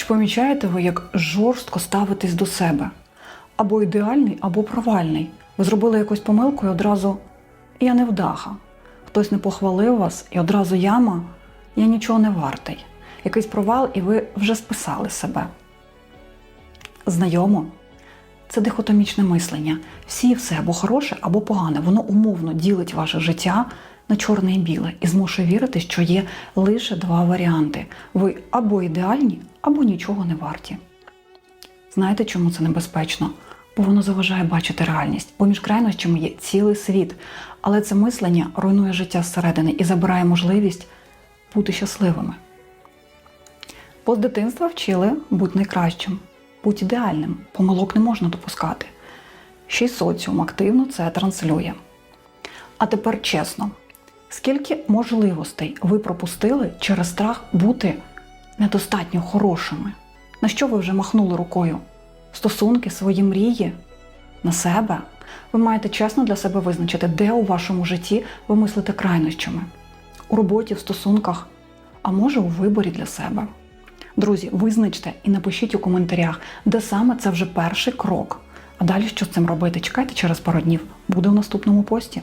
Чи помічаєте ви, як жорстко ставитесь до себе? Або ідеальний, або провальний. Ви зробили якусь помилку і одразу я не вдаха. Хтось не похвалив вас, і одразу яма я нічого не вартий. Якийсь провал, і ви вже списали себе. Знайомо? Це дихотомічне мислення. Всі все або хороше, або погане. Воно умовно ділить ваше життя на чорне і біле і змушує вірити, що є лише два варіанти: ви або ідеальні, або нічого не варті. Знаєте, чому це небезпечно? Бо воно заважає бачити реальність. Бо між крайнощами є цілий світ. Але це мислення руйнує життя зсередини і забирає можливість бути щасливими. Бо з дитинства вчили бути найкращим, будь ідеальним, помилок не можна допускати. Ще й соціум активно це транслює. А тепер чесно, скільки можливостей ви пропустили через страх бути недостатньо хорошими? На що ви вже махнули рукою? Стосунки, свої мрії, на себе? Ви маєте чесно для себе визначити, де у вашому житті ви мислите крайнощами. У роботі, в стосунках, а може у виборі для себе. Друзі, визначте і напишіть у коментарях, де саме це вже перший крок. А далі що з цим робити? Чекайте через пару днів. Буде у наступному пості.